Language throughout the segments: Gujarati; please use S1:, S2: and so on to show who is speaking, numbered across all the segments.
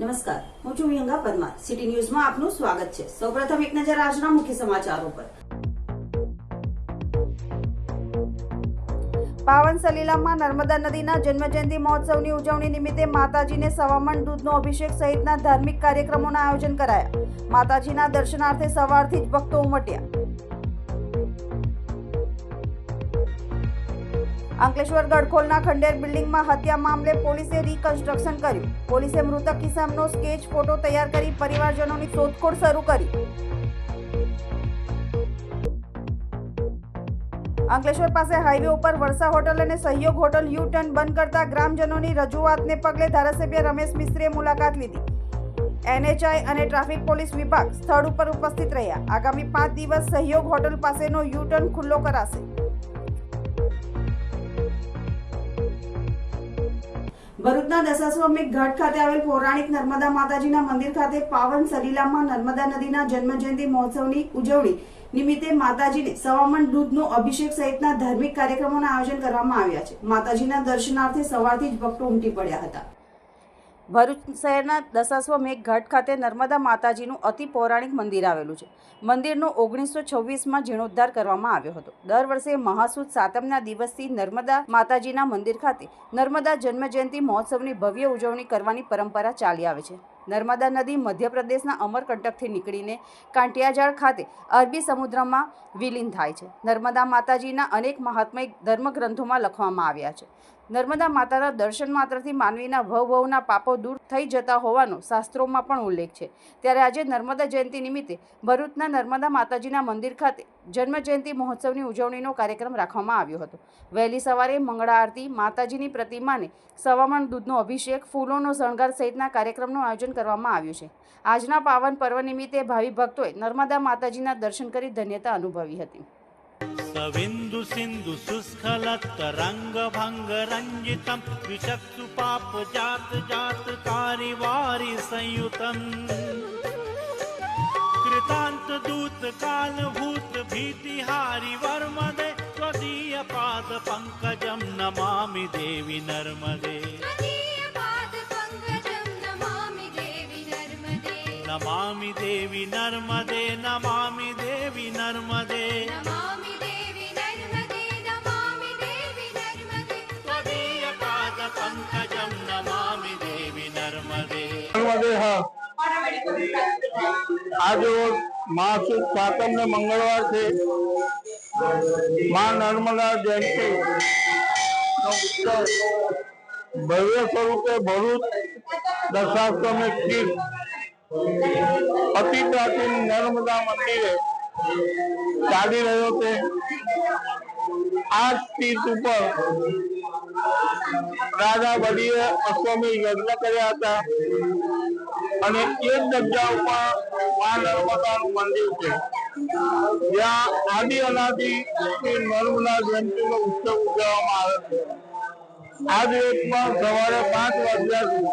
S1: નમસ્કાર, હું છું વિહંગા પરમાર. સિટી ન્યૂઝમાં આપનું સ્વાગત છે. સૌપ્રથમ એક નજર આજના મુખ્ય સમાચારો પર. પાવન સલીલામાં નર્મદા નદીના જન્મજયંતિ મહોત્સવની ઉજવણી નિમિત્તે માતાજીને સવામણ દૂધનો અભિષેક સહિતના ધાર્મિક કાર્યક્રમોના આયોજન કરાયા. માતાજીના દર્શનાર્થે સવારથી જ ભક્તો ઉમટ્યા. અંકલેશ્વર ગડખોલના ખંડેર બિલ્ડિંગમાં હત્યા મામલે પોલીસે રિકન્સ્ટ્રક્શન કર્યું. પોલીસે મૃતક કિસાનનો સ્કેચ ફોટો તૈયાર કરી પરિવારજનોની શોધખોળ શરૂ કરી. અંકલેશ્વર પાસે હાઈવે ઉપર વર્ષા હોટલ અને સહયોગ હોટલ યુ ટર્ન બંધ કરતા ગ્રામજનોની રજૂઆતને પગલે ધારાસભ્ય રમેશ મિસ્ત્રીએ મુલાકાત લીધી. એનએચઆઈ અને ટ્રાફિક પોલીસ વિભાગ સ્થળ ઉપર ઉપસ્થિત રહ્યા. આગામી પાંચ દિવસ સહયોગ હોટલ પાસેનો યુ ટર્ન ખુલ્લો કરાશે. ભરૂચના દશાશ્વમેઘ ઘાટ ખાતે આવેલ પૌરાણિક નર્મદા માતાજીના મંદિર ખાતે પાવન સલીલામાં નર્મદા નદીના જન્મજયંતિ મહોત્સવની ઉજવણી નિમિત્તે માતાજીને સવામણ દૂધનો અભિષેક સહિતના ધાર્મિક કાર્યક્રમોના આયોજન કરવામાં આવ્યા છે. માતાજીના દર્શનાર્થે સવારથી જ ભક્તો ઉમટી પડ્યા હતા. ભરૂચ શહેરના દશાશ્વમેઘ ઘાટ ખાતે નર્મદા માતાજીનું અતિ પૌરાણિક મંદિર આવેલું છે. મંદિરનો ઓગણીસો છવ્વીસમાં જીર્ણોદ્ધાર કરવામાં આવ્યો હતો. દર વર્ષે મહાસુદ સાતમના દિવસથી નર્મદા માતાજીના મંદિર ખાતે નર્મદા જન્મજયંતિ મહોત્સવની ભવ્ય ઉજવણી કરવાની પરંપરા ચાલી આવે છે. નર્મદા નદી મધ્યપ્રદેશના અમરકંટકથી નીકળીને કાંટિયાજાળ ખાતે અરબી સમુદ્રમાં વિલીન થાય છે. નર્મદા માતાજીના અનેક મહાત્મય ધર્મગ્રંથોમાં લખવામાં આવ્યા છે. નર્મદા માતાના દર્શન માત્રથી માનવીના ભવભવના પાપો દૂર થઈ જતા હોવાનો શાસ્ત્રોમાં પણ ઉલ્લેખ છે. ત્યારે આજે નર્મદા જયંતિ નિમિત્તે ભરૂચના નર્મદા માતાજીના મંદિર ખાતે જન્મજયંતિ મહોત્સવની ઉજવણીનો કાર્યક્રમ રાખવામાં આવ્યો હતો. વહેલી સવારે મંગળા આરતી, માતાજીની પ્રતિમાને સવામણ દૂધનો અભિષેક, ફૂલોનો શણગાર સહિતના કાર્યક્રમનું આયોજન કરવામાં આવ્યું છે. આજના પાવન પર્વ નિમિત્તે ભાવિ ભક્તોએ નર્મદા માતાજીના દર્શન કરી ધન્યતા અનુભવી હતી.
S2: सविन्दु सिन्धु सुस्खलत्तरङ्गभङ्गरञ्जितं विषकृपाप जात जातकारिवारि संयुतं। कृतान्तदूतकालभूत भीतिहारि वर्मदे त्वदीयपाद पङ्कजं नमामि देवि नर्मदे।
S3: नमामि देवि नर्मदे।
S2: नमामि देवि नर्मदे
S4: આજે રોજ મહાસુદ સાતમ ને મંગળવાર છે. મા નર્મદા જયંતિ ભવ્ય સ્વરૂપે ભરૂચ દશાશ્વમેઘ સ્થિત અતિ પ્રાચીન નર્મદા મંદિરે ચાલી રહ્યો છે. આ સ્થિત ઉપર રાજા બલીએ અશ્વમેઘ યજ્ઞ કર્યા હતા. અને એ જગ્યા ઉપર મા નર્મદાનું મંદિર છે. જ્યાં આદિ અનાદિ શ્રી નર્મદા જયંતિનો ઉત્સવ ઉજવવામાં આવે છે. આ દિવસમાં સવારે પાંચ વાગ્યાથી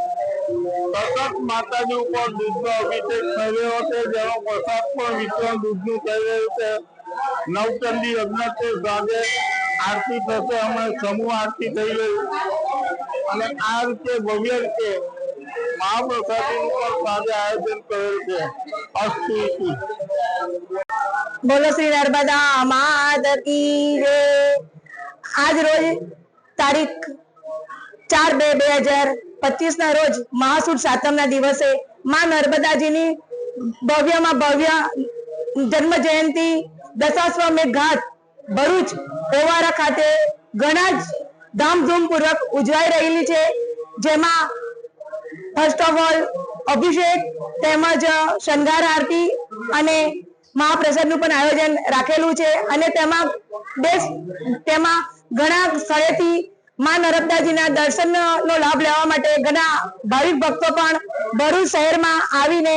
S4: સતત માતાજી ઉપર દૂધનો અભિષેક થઈ રહ્યો છે. જેનો પ્રસાદ પણ વિતરણ દૂધનું થઈ રહ્યું છે. નવચંડી યજ્ઞ છે સાંજે આરતી થશે હમણાં સમૂહ આરતી થઈ ગઈ. અને આ રીતે ભવ્ય રીતે
S5: બોલો શ્રી નર્મદા માત જય. આજ રોજ તારીખ ચાર બે બે હજાર પચીસ ના રોજ મહાસુદ સાતમ ના દિવસે માં નર્મદાજીની ભવ્યમાં ભવ્ય જન્મ જયંતિ દશાશ્વમેઘ ઘાટ ભરૂચ ઓવારા ખાતે ઘણા જ ધામધૂમ પૂર્વક ઉજવાઈ રહેલી છે. જેમાં ફર્સ્ટ ઓફ ઓલ અભિષેક તેમજ શણગાર આરતી અને મહાપ્રસાદનું પણ આયોજન રાખેલું છે. અને તેમાં દેશ તેમાં ઘણા સ્થળેથી માં નર્મદાજીના દર્શનનો લાભ લેવા માટે ઘણા ભાવિક ભક્તો પણ ભરૂચ શહેરમાં આવીને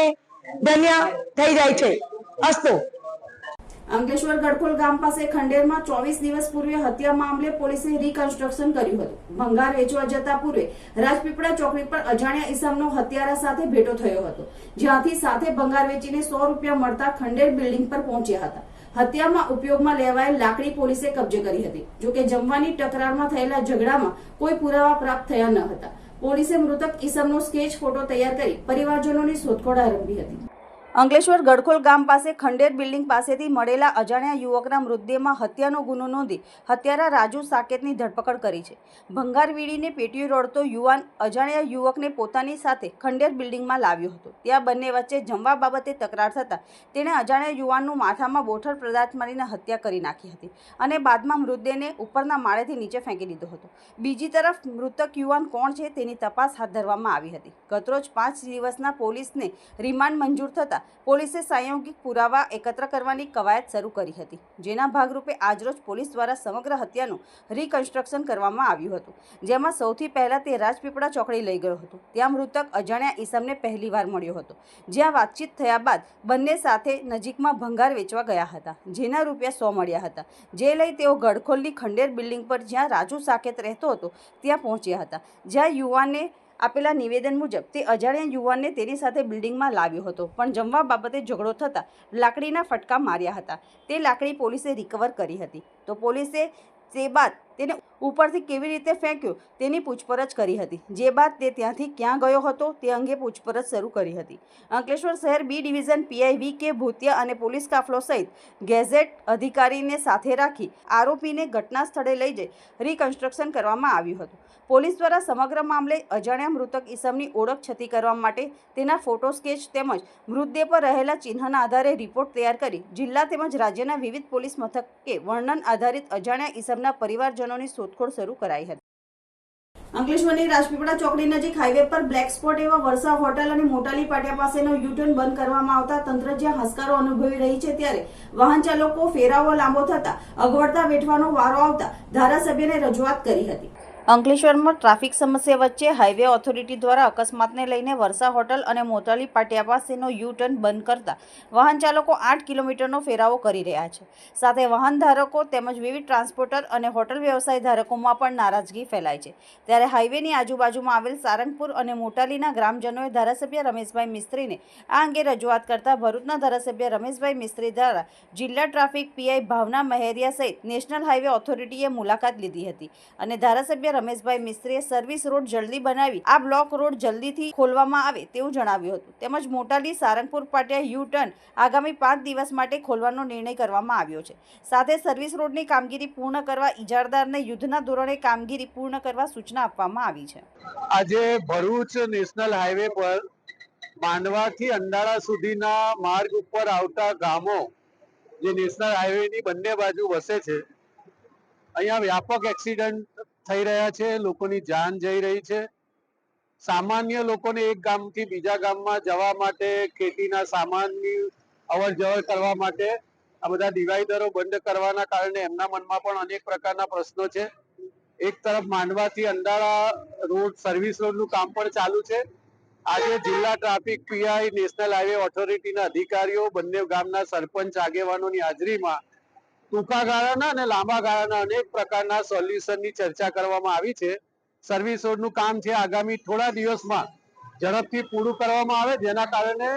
S5: ધન્ય થઈ જાય છે. અસ્તુ.
S1: અંકલેશ્વર ગડખોલ ગામ પાસે ખંડેરમાં ચોવીસ દિવસ પૂર્વે હત્યા મામલે પોલીસે રિકન્સ્ટ્રક્શન કર્યું હતું. ભંગાર વેચવા જતા પૂર્વે રાજપીપળા ચોકડી પર અજાણ્યા ઈસમનો હત્યારા સાથે ભેટો થયો હતો, જ્યાંથી સાથે ભંગાર વેચીને સો રૂપિયા મળતા ખંડેર બિલ્ડિંગ પર પહોંચ્યા હતા. હત્યામાં ઉપયોગમાં લેવાયેલ લાકડી પોલીસે કબજે કરી હતી. જોકે જમવાની તકરારમાં થયેલા ઝઘડામાં કોઈ પુરાવા પ્રાપ્ત થયા ન હતા. પોલીસે મૃતક ઈસમનો સ્કેચ ફોટો તૈયાર કરી પરિવારજનોની શોધખોળ આરંભી હતી. અંકલેશ્વર ગડખોલ ગામ પાસે ખંડેર બિલ્ડિંગ પાસેથી મળેલા અજાણ્યા યુવકના મૃતદેહમાં હત્યાનો ગુનો નોંધી હત્યારા રાજુ સાકેતની ધરપકડ કરી છે. ભંગાર વીડીને પેટીઓ રોડતો યુવાન અજાણ્યા યુવકને પોતાની સાથે ખંડેર બિલ્ડિંગમાં લાવ્યો હતો. ત્યાં બંને વચ્ચે જમવા બાબતે તકરાર થતાં તેણે અજાણ્યા યુવાનનું માથામાં બોથડ પદાર્થ મારીને હત્યા કરી નાખી હતી અને બાદમાં મૃતદેહને ઉપરના માળેથી નીચે ફેંકી દીધો હતો. બીજી તરફ મૃતક યુવાન કોણ છે તેની તપાસ હાથ ધરવામાં આવી હતી. ગતરોજ પાંચ દિવસના પોલીસને રિમાન્ડ મંજૂર થતાં પોલીસે સાયોગિક પુરાવા એકત્ર કરવાની કવાયત શરૂ કરી હતી. જેના ભાગરૂપે આજરોજ પોલીસ દ્વારા સમગ્ર હત્યાનું રિકન્સ્ટ્રક્શન કરવામાં આવ્યું હતું. જેમાં સૌથી પહેલાં તે રાજપીપળા ચોકડી લઈ ગયો હતો. ત્યાં મૃતક અજાણ્યા ઈસમને પહેલીવાર મળ્યો હતો. જ્યાં વાતચીત થયા બાદ બંને સાથે નજીકમાં ભંગાર વેચવા ગયા હતા. જેના રૂપિયા સો મળ્યા હતા. જે લઈ તેઓ ગડખોલની ખંડેર બિલ્ડિંગ પર જ્યાં રાજુ સાકેત રહેતો હતો, ત્યાં પહોંચ્યા હતા. જ્યાં યુવાને આપેલા નિવેદન મુજબ તે અજાણ્યા યુવાનને તેની સાથે બિલ્ડિંગમાં લાવ્યો હતો, પણ જમવા બાબતે ઝઘડો થતાં લાકડીના ફટકા માર્યા હતા. તે લાકડી પોલીસે રિકવર કરી હતી. તો પોલીસે તે બાદ તેને ઉપરથી કેવી રીતે ફેંક્યો તેની પૂછપરછ કરી હતી. જે બાદ તે ત્યાંથી ક્યાં ગયો હતો તે અંગે પૂછપરછ શરૂ કરી હતી. અંકલેશ્વર શહેર બી ડિવિઝન પીઆઈ વી કે ભૂતિયા અને પોલીસ કાફલો સહિત ગેઝેટ અધિકારીને સાથે રાખી આરોપીને ઘટના સ્થળે લઈ જઈ રિકન્સ્ટ્રક્શન કરવામાં આવ્યું હતું. પોલીસ દ્વારા સમગ્ર મામલે અજાણ્યા મૃતક ઈસમની ઓળખ છતી કરવા માટે તેના ફોટો, સ્કેચ તેમજ મૃતદેહ પર રહેલા ચિહ્નના આધારે રિપોર્ટ તૈયાર કરી જિલ્લા તેમજ રાજ્યના વિવિધ પોલીસ મથકે વર્ણન આધારિત અજાણ્યા ઈસમના પરિવારજનોની શોધખોળ શરૂ કરાઈ હતી. અંકલેશ્વરની રાજપીપળા ચોકડી નજીક હાઈવે પર બ્લેક સ્પોટ એવા વરસા હોટલ અને મોટાલી પાટિયા પાસેનો યુટર્ન બંધ કરવામાં આવતા તંત્ર જ્યાં હસકારો અનુભવી રહી છે ત્યારે વાહન ચાલકો ફેરાવો લાંબો થતા અગવડતા વેઠવાનો વારો આવતા ધારાસભ્યને રજૂઆત કરી હતી. અંકલેશ્વરમાં ટ્રાફિક સમસ્યા વચ્ચે હાઈવે ઓથોરિટી દ્વારા અકસ્માતને લઈને વરસા હોટલ અને મોટાલી પાટિયા પાસેનો યુ ટર્ન બંધ કરતા વાહન ચાલકો આઠ કિલોમીટરનો ફેરાવો કરી રહ્યા છે. સાથે વાહન ધારકો તેમજ વિવિધ ટ્રાન્સપોર્ટર અને હોટલ વ્યવસાય ધારકોમાં પણ નારાજગી ફેલાય છે. ત્યારે હાઈવેની આજુબાજુમાં આવેલ સારંગપુર અને મોટાલીના ગ્રામજનોએ ધારાસભ્ય રમેશભાઈ મિસ્ત્રીને આ અંગે રજૂઆત કરતા ભરૂચના ધારાસભ્ય રમેશભાઈ મિસ્ત્રી દ્વારા જિલ્લા ટ્રાફિક પીઆઈ ભાવના મહેરિયા સહિત નેશનલ હાઈવે ઓથોરિટીએ મુલાકાત લીધી હતી અને ધારાસભ્ય રમેશભાઈ મિસ્ત્રીએ સર્વિસ રોડ જલ્દી બનાવી. આ બ્લોક રોડ જલ્દીથી ખોલવામાં આવે તેવું જણાવ્યું હતું. તેમજ મોટાલી સારંગપુર પાટિયા યુ ટર્ન આગામી પાંચ દિવસ માટે ખોલવાનો નિર્ણય કરવામાં આવ્યો છે. સાથે સર્વિસ રોડની કામગીરી પૂર્ણ કરવા ઇજારદારને યુદ્ધના ધોરણે કામગીરી પૂર્ણ કરવા સૂચના આપવામાં આવી છે.
S6: આજે ભરૂચ નેશનલ હાઈવે પર માંડવાથી અંડાળા સુધીના માર્ગ ઉપર આવતા ગામો જે નેશનલ હાઈવેની બંને બાજુ વસે છે, અહીંયા વ્યાપક એક્સિડન્ટ થઈ રહ્યા છે, લોકોની જાન જઈ રહી છે. સામાન્ય લોકોને એક ગામથી બીજા ગામમાં જવા માટે, ખેતીના સામાનની અવર જવર કરવા માટે આ બધા ડિવાઈડરો બંધ કરવાના કારણે એમના મનમાં પણ અનેક પ્રકારના પ્રશ્નો છે. એક તરફ માંડવાથી અંડાળા રોડ, સર્વિસ રોડનું કામ પણ ચાલુ છે. આજે જિલ્લા ટ્રાફિક પીઆઈ નેશનલ હાઈવે ઓથોરિટીના અધિકારીઓ બંને ગામના સરપંચ, આગેવાનોની હાજરીમાં ટૂંકા ગાળાના અને લાંબા ગાળાના અનેક પ્રકારના સોલ્યુશનની ચર્ચા કરવામાં આવી છે. સર્વિસ રોડનું કામ છે આગામી થોડા દિવસમાં ઝડપથી પૂરું કરવામાં આવે, જેના કારણે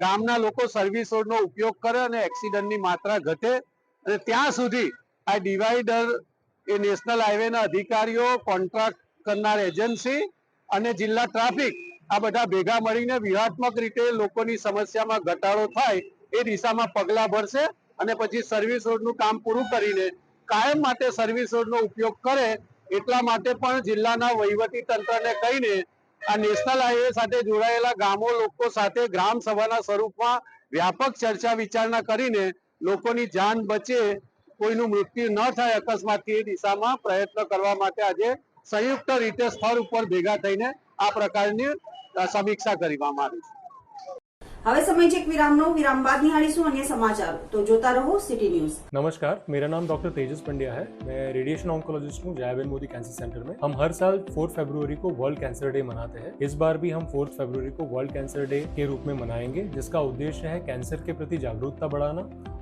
S6: ગામના લોકો સર્વિસ રોડનો ઉપયોગ કરે અને એક્સિડન્ટની માત્રા ઘટે. અને ત્યાં સુધી આ ડિવાઈડર એ નેશનલ હાઈવેના અધિકારીઓ કોન્ટ્રાક્ટ કરનાર એજન્સી અને જિલ્લા ટ્રાફિક આ બધા ભેગા મળીને વ્યૂહાત્મક રીતે લોકોની સમસ્યામાં ઘટાડો થાય એ દિશામાં પગલાં ભરશે. અને પછી સર્વિસ રોડનું કામ પૂરું કરીને કાયમ માટે સર્વિસ રોડનો ઉપયોગ કરે એટલા માટે પણ જિલ્લાના વહીવટી તંત્રને કહીને આ નેશનલ હાઈવે સાથે જોડાયેલા ગામો લોકો સાથે ગ્રામ સભાના સ્વરૂપમાં વ્યાપક ચર્ચા વિચારણા કરીને લોકોની જાન બચે કોઈનું મૃત્યુ ન થાય અકસ્માતથી એ દિશામાં પ્રયત્ન કરવા માટે આજે સંયુક્ત રીતે સ્થળ ઉપર ભેગા થઈને આ પ્રકારની સમીક્ષા કરવામાં આવી છે.
S1: હવે સમય છે એક વિરામનો વિરામ બાદ નિહાળીશું અન્ય સમાચારો તો જોતા રહો સિટી ન્યૂઝ
S7: नमस्कार मेरा नाम डॉक्टर तेजस पंड्या है मैं रेडिएशन ऑन्कोलॉजिस्ट हूँ जयाबेन मोदी कैंसर सेंटर में हम हर साल 4 फरवरी को वर्ल्ड कैंसर डे मनाते हैं इस बार भी हम 4 फरवरी को वर्ल्ड कैंसर डे के रूप में मनाएंगे जिसका उद्देश्य है कैंसर के प्रति जागरूकता बढ़ाना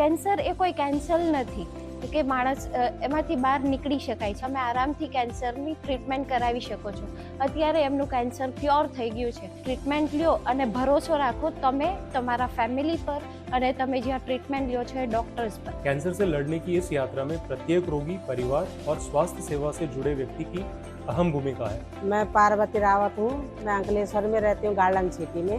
S8: કેન્સર એ કોઈ કેન્સર નથી કે માણસ અ, એમાંથી બહાર નીકળી શકાય છે તમે આરામથી કેન્સરની ટ્રીટમેન્ટ કરાવી શકો છો અત્યારે એમનું કેન્સર ક્યોર થઈ ગયું છે ટ્રીટમેન્ટ લ્યો અને ભરોસો રાખો તમે તમારા ફેમિલી પર અને તમે જ્યાં ટ્રીટમેન્ટ લ્યો છો એ ડૉક્ટર્સ પર
S7: कैंसर से लड़ने की इस यात्रा में प्रत्येक रोगी परिवार और स्वास्थ्य सेवा से जुड़े व्यक्ति की अहम भूमिका है
S9: मैं पार्वती रावत हूँ मैं अंकलेश्वर में रहती हूँ गार्डन सिटी में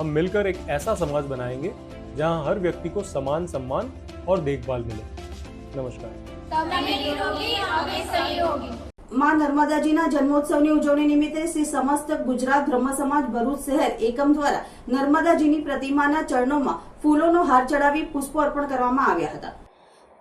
S7: हम मिलकर एक ऐसा समाज बनाएंगे जहां हर व्यक्ति को समान सम्मान और देखभाल मिले नमस्कार
S1: માં નર્મદાજીના જન્મોત્સવની ઉજવણી નિમિત્તે શ્રી સમસ્ત ગુજરાત બ્રહ્મ સમાજ ભરૂચ શહેર એકમ દ્વારા નર્મદાજીની પ્રતિમાના ચરણોમાં ફૂલોનો હાર ચડાવી પુષ્પો અર્પણ કરવામાં આવ્યા હતા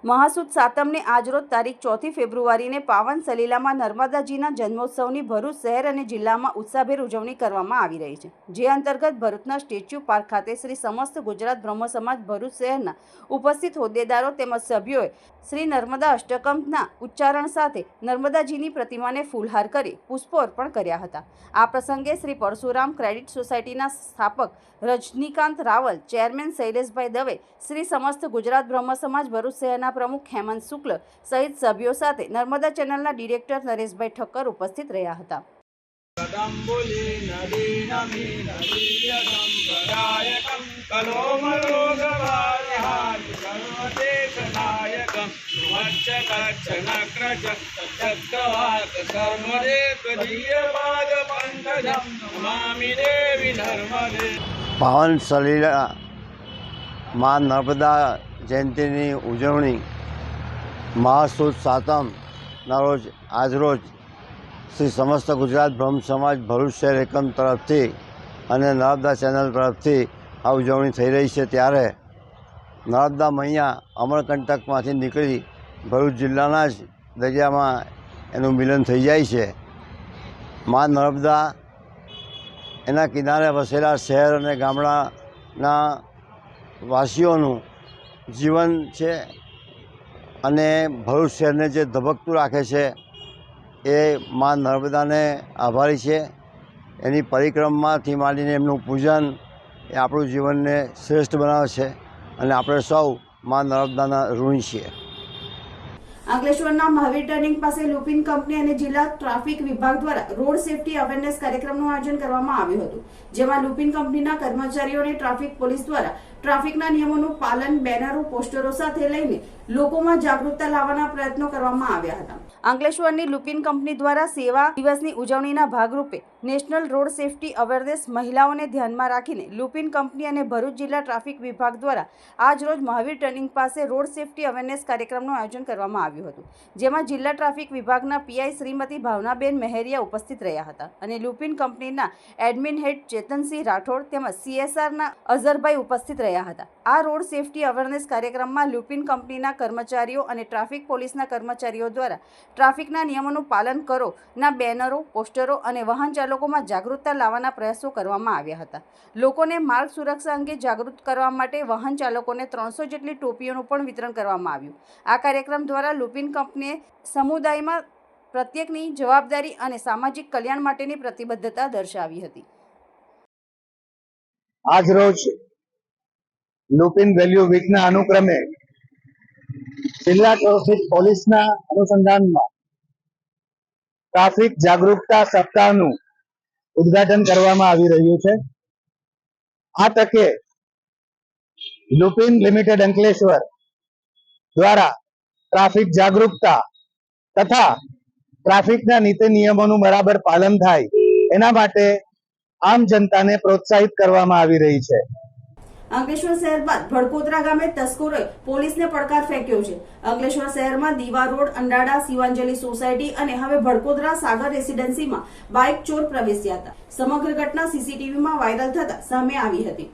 S1: મહાસુદ સાતમને આજરોજ તારીખ ચોથી ફેબ્રુઆરીને પાવન સલીલામાં નર્મદાજીના જન્મોત્સવની ભરૂચ શહેર અને જિલ્લામાં ઉત્સાહભેર ઉજવણી કરવામાં આવી રહી છે. જે અંતર્ગત ભરૂચના સ્ટેચ્યુ પાર્ક ખાતે શ્રી સમસ્ત ગુજરાત બ્રહ્મ સમાજ ભરૂચ શહેરના ઉપસ્થિત હોદ્દેદારો તેમજ સભ્યોએ શ્રી નર્મદા અષ્ટકમના ઉચ્ચારણ સાથે નર્મદાજીની પ્રતિમાને ફૂલહાર કરી પુષ્પો અર્પણ કર્યા હતા. આ પ્રસંગે શ્રી પરશુરામ ક્રેડિટ સોસાયટીના સ્થાપક રજનીકાંત રાવલ, ચેરમેન શૈલેષભાઈ દવે, શ્રી સમસ્ત ગુજરાત બ્રહ્મ સમાજ ભરૂચ શહેરના પ્રમુખ હેમંત શુક્લ સહિત સભ્યો સાથે નર્મદા ચેનલના ડિરેક્ટર નરેશભાઈ ઠક્કર ઉપસ્થિત રહ્યા હતા.
S10: પાવન સલીલા માં નર્મદા જયંતિની ઉજવણી મહાસુદ સાતમના રોજ આજરોજ શ્રી સમસ્ત ગુજરાત બ્રહ્મ સમાજ ભરૂચ શહેર એકમ તરફથી અને નર્મદા ચેનલ તરફથી આ ઉજવણી થઈ રહી છે. ત્યારે નર્મદા મૈયા અમરકંટકમાંથી નીકળી ભરૂચ જિલ્લાના જ દરિયામાં એનું મિલન થઈ જાય છે. મા નર્મદા એના કિનારે વસેલા શહેર અને ગામડાના વાસીઓનું જીવન છે અને ભરૂચ શહેરને જે ધબકતું રાખે છે એ મા નર્મદાને આભારી છે. એની પરિક્રમાથી માંડીને એમનું પૂજન એ આપણું જીવનને શ્રેષ્ઠ બનાવે છે અને આપણે સૌ મા નર્મદાના ઋણી છીએ.
S1: અંકલેશ્વરના મહાવીર ટર્નિંગ પાસે લુપિન કંપની અને જિલ્લા ટ્રાફિક વિભાગ દ્વારા રોડ સેફટી અવેરનેસ કાર્યક્રમનું આયોજન કરવામાં આવ્યું હતું, જેમાં લુપિન કંપનીના કર્મચારીઓ અને ટ્રાફિક પોલીસ દ્વારા ટ્રાફિકના નિયમોનું પાલન બેનરો પોસ્ટરો સાથે લઈને લોકોમાં જાગૃતતા લાવવાના પ્રયત્નો કરવામાં આવ્યા હતા. અંકલેશ્વરની લુપિન કંપની દ્વારા સેવા દિવસની ઉજવણીના ભાગરૂપે નેશનલ રોડ સેફટી અવેરનેસ મહિલાઓને ધ્યાનમાં રાખીને લુપિન કંપની અને ભરૂચ જિલ્લા ટ્રાફિક વિભાગ દ્વારા આજ રોજ મહાવીર ટર્નિંગ પાસે રોડ સેફટી અવેરનેસ કાર્યક્રમનું આયોજન કરવામાં આવ્યું હતું, જેમાં જિલ્લા ટ્રાફિક વિભાગના પીઆઈ શ્રીમતી ભાવનાબેન મહેરિયા ઉપસ્થિત રહ્યા હતા અને લુપિન કંપનીના એડમિન હેડ ચેતનસિંહ રાઠોડ તેમજ સીએસઆરના અઝરભાઈ ઉપસ્થિત રહ્યા હતા. આ રોડ સેફટી અવેરનેસ કાર્યક્રમમાં લુપિન કંપનીના કર્મચારીઓ અને ટ્રાફિક પોલીસના કર્મચારીઓ દ્વારા ટ્રાફિકના નિયમોનું પાલન કરો, ના બેનરો, પોસ્ટરો અને વાહન ચાલકોમાં જાગૃતતા લાવવાના પ્રયાસો કરવામાં આવ્યા હતા. લોકોને માર્ગ સુરક્ષા અંગે જાગૃત કરવા માટે વાહન ચાલકોને ત્રણસો જેટલી ટોપીઓનું પણ વિતરણ કરવામાં આવ્યું. આ કાર્યક્રમ દ્વારા લુપિન કંપનીએ સમુદાયમાં પ્રત્યેકની જવાબદારી અને સામાજિક કલ્યાણ માટેની પ્રતિબદ્ધતા દર્શાવી હતી.
S11: આજરોજ લુપિન વેલ્યુ વીકના અનુક્રમે જિલ્લા ટ્રાફિક પોલીસના અનુસંધાનમાં ટ્રાફિક જાગૃતતા સપ્તાહનું ઉદ્ઘાટન કરવામાં આવી રહ્યું છે. આ તકે લુપિન લિમિટેડ અંકલેશ્વર દ્વારા ટ્રાફિક જાગૃતતા તથા ટ્રાફિકના નીતિ નિયમોનું બરાબર પાલન થાય એના માટે આમ જનતાને પ્રોત્સાહિત કરવામાં આવી રહી છે.
S1: અંકલેશ્વર શહેર બાદ ભડકોદરા ગામે તસ્કરોએ પોલીસને પડકાર ફેંક્યો છે. અંકલેશ્વર શહેરમાં દીવા રોડ, અંડાડા, શિવાંજલિ સોસાયટી અને હવે ભડકોદરા સાગર રેસીડેન્સીમાં બાઇક ચોર પ્રવેશ્યા હતા. સમગ્ર ઘટના સીસીટીવીમાં વાયરલ થતા સામે આવી હતી.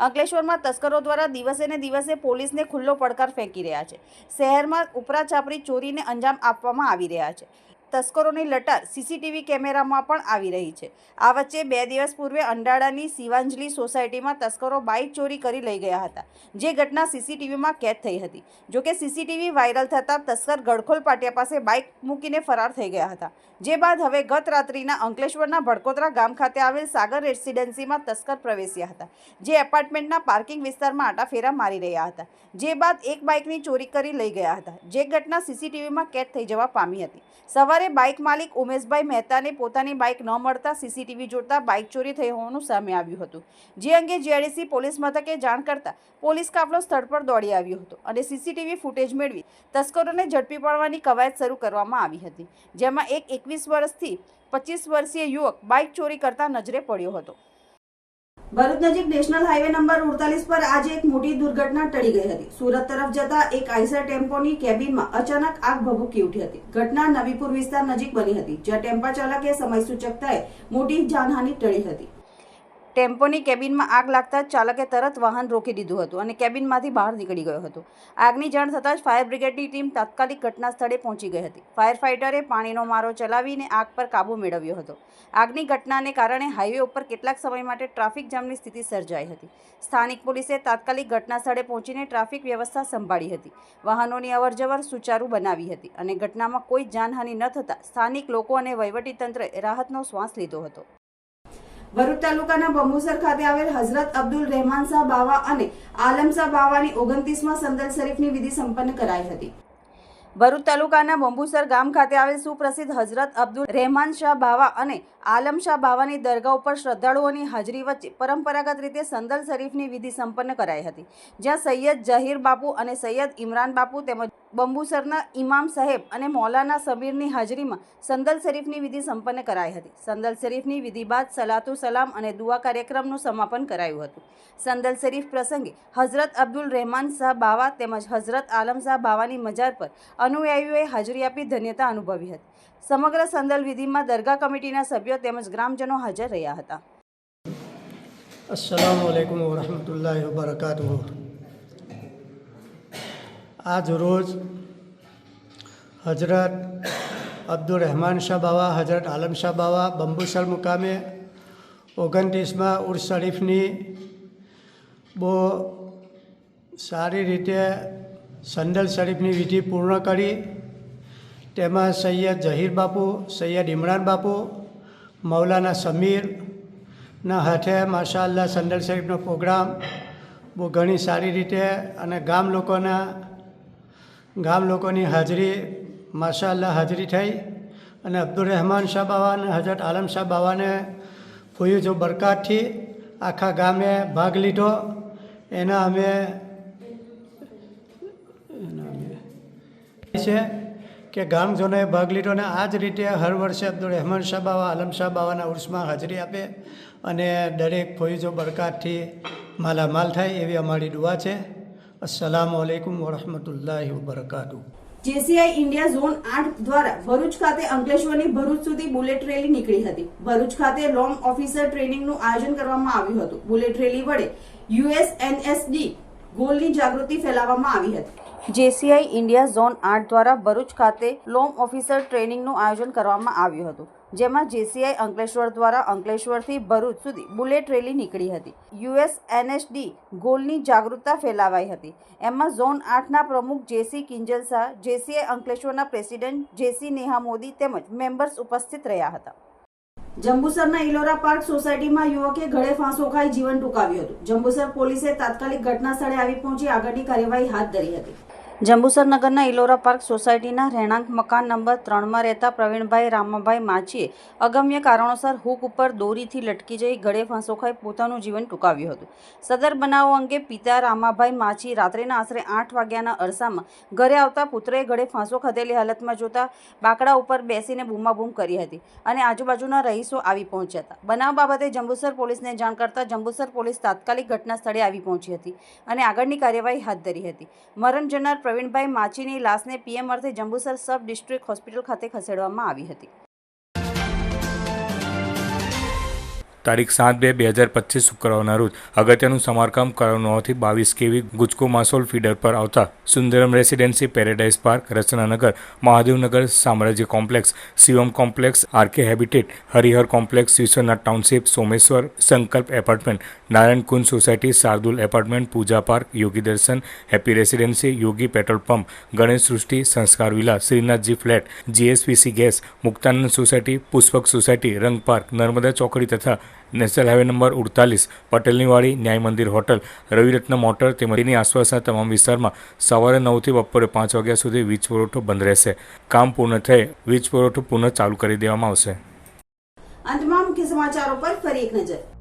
S1: અંકલેશ્વરમાં તસ્કરો દ્વારા દિવસે ને દિવસે પોલીસને ખુલ્લો પડકાર ફેંકી રહ્યા છે. શહેરમાં ઉપરા ચાપરી ચોરીને અંજામ આપવામાં આવી રહ્યા છે. તસ્કરોની લટાર સીસીટીવી કેમેરામાં પણ આવી રહી છે. આ વચ્ચે બે દિવસ પૂર્વે અંડાળાની શિવાંજલી સોસાયટીમાં તસ્કરો બાઇક ચોરી કરી લઈ ગયા હતા, જે ઘટના સીસીટીવીમાં કેદ થઈ હતી. જોકે સીસીટીવી વાયરલ થતાં તસ્કર ગડખોલ પાટિયા પાસે બાઇક મૂકીને ફરાર થઈ ગયા હતા. જે બાદ હવે ગત રાત્રિના અંકલેશ્વરના ભડકોદરા ગામ ખાતે આવેલ સાગર રેસિડેન્સીમાં તસ્કર પ્રવેશ્યા હતા, જે એપાર્ટમેન્ટના પાર્કિંગ વિસ્તારમાં આટાફેરા મારી રહ્યા હતા. જે બાદ એક બાઇકની ચોરી કરી લઈ ગયા હતા, જે ઘટના સીસીટીવીમાં કેદ થઈ જવા પામી હતી. સવારે બાઇક માલિક ઉમેશભાઈ મહેતાને પોતાની બાઇક ન મળતા સીસીટીવી જોડતા બાઇક ચોરી થઈ હોવાનું સામે આવ્યું હતું. જે અંગે જીઆઈડીસી પોલીસ મથકે જાણ કરતા પોલીસ કાફલો સ્થળ પર દોડી આવ્યો હતો અને સીસીટીવી ફૂટેજ મેળવી તસ્કરોને ઝડપી પાડવાની કવાયત શરૂ કરવામાં આવી હતી, જેમાં એક એકવીસ વર્ષથી પચીસ વર્ષીય યુવક બાઇક ચોરી કરતા નજરે પડ્યો હતો. ભરૂચ નજીક નેશનલ હાઈવે નંબર ઉડતાલીસ પર આજે એક મોટી દુર્ઘટના ટળી ગઈ હતી. સુરત તરફ જતા એક આઈસર ટેમ્પોની કેબિનમાં અચાનક આગ ભભૂકી ઉઠી હતી. ઘટના નવીપુર વિસ્તાર નજીક બની હતી, જ્યાં ટેમ્પા ચાલકે સમય સૂચકતાએ મોટી જાનહાની ટળી હતી. ટેમ્પોની કેબિનમાં આગ લાગતા ચાલકે તરત વાહન રોકી દીધું હતું અને કેબિનમાંથી બહાર નીકળી ગયો હતો. આગની જાણ થતાં જ ફાયર બ્રિગેડની ટીમ તાત્કાલિક ઘટના સ્થળે પહોંચી ગઈ હતી. ફાયર ફાઇટરે પાણીનો મારો ચલાવીને આગ પર કાબૂ મેળવ્યો હતો. આગની ઘટનાને કારણે હાઈવે ઉપર કેટલાક સમય માટે ટ્રાફિક જામની સ્થિતિ સર્જાઈ હતી. સ્થાનિક પોલીસે તાત્કાલિક ઘટના સ્થળે પહોંચીને ટ્રાફિક વ્યવસ્થા સંભાળી હતી. વાહનોની અવરજવર સુચારુ બનાવી હતી અને ઘટનામાં કોઈ જાનહાનિ ન થતાં સ્થાનિક લોકો અને વહીવટીતંત્રે રાહતનો શ્વાસ લીધો હતો. ભરૂચ તાલુકાના બંબુસર ખાતે આવેલ હઝરત અબ્દુલ રહેમાન શાહ બાવા અને આલમ શાહ બાવાની ઓગણત્રીસમાં સંદલ શરીફની વિધિ સંપન્ન કરાઈ હતી. ભરૂચ તાલુકાના બંબુસર ગામ ખાતે આવેલ સુપ્રસિદ્ધ હઝરત અબ્દુલ રહેમાન શાહ બાવા અને આલમ શાહ બાવાની દરગાહ ઉપર શ્રદ્ધાળુઓની હાજરી વચ્ચે પરંપરાગત રીતે સંદલ શરીફની વિધિ સંપન્ન કરાઈ હતી. જ્યાં સૈયદ જહીર બાપુ અને સૈયદ ઇમરાન બાપુ તેમજ બંબુસરના ઇમામ સાહેબ અને મૌલાના સમીરની હાજરીમાં સંદલ શરીફની વિધિ સંપન્ન કરાઈ હતી. સંદલ શરીફની વિધિ બાદ સલાતુ સલામ અને દુઆ કાર્યક્રમનું સમાપન કરાયું હતું. સંદલ શરીફ પ્રસંગે હઝરત અબ્દુલ રહેમાન શાહ બાવા તેમજ હઝરત આલમ શાહ બાવાની મજાર પર અનુયાયીઓએ હાજરી આપી ધન્યતા અનુભવી હતી. સમગ્ર સંદલ વિધિમાં દરગાહ કમિટીના સભ્યો તેમજ ગ્રામજનો હાજર રહ્યા હતા.
S12: અસલામુઅલૈકુમ વરહમતુલ્લાહ વબરકાતુહ. આજ રોજ હજરત અબ્દુલ રહેમાન શાહ બાવા હજરત આલમ શાહ બાવા બંબુસર મુકામે ઓગણત્રીસમાં ઉર્સ શરીફની બહુ સારી રીતે સંદલ શરીફની વિધિ પૂર્ણ કરી. તેમાં સૈયદ જહીર બાપુ, સૈયદ ઇમરાન બાપુ મૌલાના સમીરના હાથે માશાલ્લાહ સંદલ શરીફનો પ્રોગ્રામ, બહુ ઘણી સારી રીતે અને ગામ લોકોના, ગામ લોકોની હાજરી માશાલ્લાહ હાજરી થઈ અને અબ્દુલ રહેમાન શાહ બાવા હજરત આલમ શાહ બાવાને ફોયું જો બરકાતથી આખા ગામે ભાગ લીધો. એના અમે છે કે ગામજનોએ ભાગ લીધો અને આ જ રીતે હર વર્ષે અબ્દુલ રહેમાન શાહ બાવા, આલમ શાહ બાવાના ઉર્સમાં હાજરી આપે અને દરેક ફોઈજો બરકાતથી માલામાલ થાય એવી અમારી દુઆ છે. અસલામ આલેકુમ વરહમતુલ્લાહ વબરકાતુ.
S1: જેસીઆઈ ઇન્ડિયા ઝોન આઠ દ્વારા ભરૂચ ખાતે અંકલેશ્વરની ભરૂચ સુધી બુલેટ રેલી નીકળી હતી. ભરૂચ ખાતે લોંગ ઓફિસર ટ્રેનિંગનું આયોજન કરવામાં આવ્યું હતું. બુલેટ રેલી વડે યુએસએનએસડી ગોલની જાગૃતિ ફેલાવવામાં આવી હતી. જેસીઆઈ ઇન્ડિયા ઝોન આઠ દ્વારા ભરૂચ ખાતે લોંગ ઓફિસર ટ્રેનિંગનું આયોજન કરવામાં આવ્યું હતું, જેમાં જેસીઆઈ અંકલેશ્વર દ્વારા અંકલેશ્વરથી ભરૂચ સુધી બુલેટ રેલી નીકળી હતી. યુએસ એનએસડી ગોલની જાગૃતતા ફેલાવાઈ હતી. એમાં ઝોન આઠના પ્રમુખ જેસી કિંજલ શાહ, જેસીઆઈ અંકલેશ્વરના પ્રેસિડેન્ટ જેસી નેહા મોદી તેમજ મેમ્બર્સ ઉપસ્થિત રહ્યા હતા. જંબુસરના ઇલોરા પાર્ક સોસાયટીમાં યુવકે ગળે ફાંસો ખાઈ જીવન ટૂંકાવ્યું હતું. જંબુસર પોલીસે તાત્કાલિક ઘટના સ્થળે આવી પહોંચી આગળની કાર્યવાહી હાથ ધરી હતી. જંબુસર નગરના ઇલોરા પાર્ક સોસાયટીના રહેણાંક મકાન નંબર ત્રણમાં રહેતા પ્રવીણભાઈ, રામાભાઈ માચીએ અગમ્ય કારણોસર હુક ઉપર દોરીથી લટકી જઈ ગળે ફાંસો ખાઈ પોતાનું જીવન ટૂંકાવ્યું હતું. સદર બનાવો અંગે પિતા રામાભાઈ માચી રાત્રેના આશરે આઠ વાગ્યાના અરસામાં ઘરે આવતા પુત્રએ ગળે ફાંસો ખાધેલી હાલતમાં જોતા બાકડા ઉપર બેસીને બૂમાબૂમ કરી હતી અને આજુબાજુના રહીશો આવી પહોંચ્યા હતા. બનાવ બાબતે જંબુસર પોલીસને જાણ કરતા જંબુસર પોલીસ તાત્કાલિક ઘટના સ્થળે આવી પહોંચી હતી અને આગળની કાર્યવાહી હાથ ધરી હતી. મરણ જનાર પ્રવીણભાઈ માચીની લાશને પીએમ અર્થે જંબુસર સબ ડિસ્ટ્રિક્ટ હોસ્પિટલ ખાતે ખસેડવામાં આવી હતી.
S13: તારીખ સાત બે બે હજાર પચીસ શુક્રવારના રોજ અગત્યનું સમારકામ કરવાનું હોવાથી બાવીસ કેવી ગુજકો માસોલ ફીડર પર આવતા Sundaram residency paradise park, Rachnanagar, Mahadevnagar Samrajya complex, Shivam complex, RK habitat, Harihar complex, Vishwanath township, Someshwar Sankalp apartment Narayan Kunj society, Shardul apartment, Puja park, Yogi Darshan, happy residency, Yogi petrol pump, Ganesh Srishti, Sanskar villa, Shrinathji flat, GSPC gas, Muktanand society, Pushpak society, Rang park, Narmada ચોકડી તથા નેશનલ હાઈવે નંબર ઉડતાલીસ, પટેલનીવાડી ન્યાય મંદિર હોટલ, રવિરત્ન મોટર તેમજ તેની આસપાસના તમામ વિસ્તારમાં સવારે નવથી બપોરે પાંચ વાગ્યા સુધી વીજ પુરવઠો બંધ રહેશે. કામ પૂર્ણ થઈ વીજ પુરવઠો પુનઃ ચાલુ કરી દેવામાં આવશે.
S1: અંતમાં મુખ્ય સમાચારો પર ફરી એક નજર.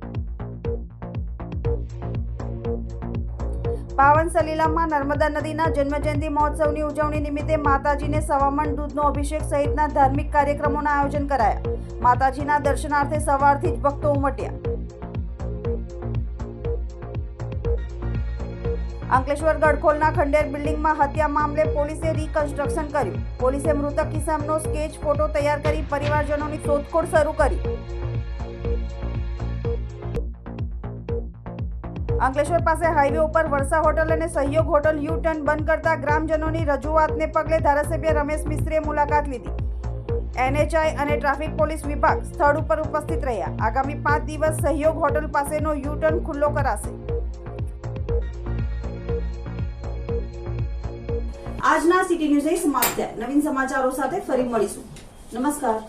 S1: પાવન સલીલામાં નર્મદા નદીના જન્મજયંતિ મહોત્સવની ઉજવણી નિમિત્તે માતાજીને સવામણ દૂધનો અભિષેક સહિતના ધાર્મિક કાર્યક્રમોના આયોજન કરાયા. માતાજીના દર્શનાર્થે સવારથી જ ભક્તો ઉમટ્યા. અંકલેશ્વર ગડખોલના ખંડેર બિલ્ડિંગમાં હત્યા મામલે પોલીસે રિકન્સ્ટ્રક્શન કર્યું. પોલીસે મૃતક કિસામનો સ્કેચ ફોટો તૈયાર કરી પરિવારજનોની શોધખોળ શરૂ કરી. અંકલેશ્વર પાસે હાઈવે ઉપર વર્ષા હોટલ અને સહયોગ હોટલ યુ ટર્ન બંધ કરતા ગ્રામજનોની રજૂઆતને પગલે ધારાસભ્ય રમેશ મિસ્ત્રીએ મુલાકાત લીધી. એનએચઆઈ અને ટ્રાફિક પોલીસ વિભાગ સ્થળ ઉપર ઉપસ્થિત રહ્યા. આગામી પાંચ દિવસ સહયોગ હોટલ પાસેનો યુ ટર્ન ખુલ્લો કરાશે. આજના સિટી ન્યૂઝ સમાપ્ત નવીન સમાચારો સાથે ફરી મળીશું. નમસ્કાર.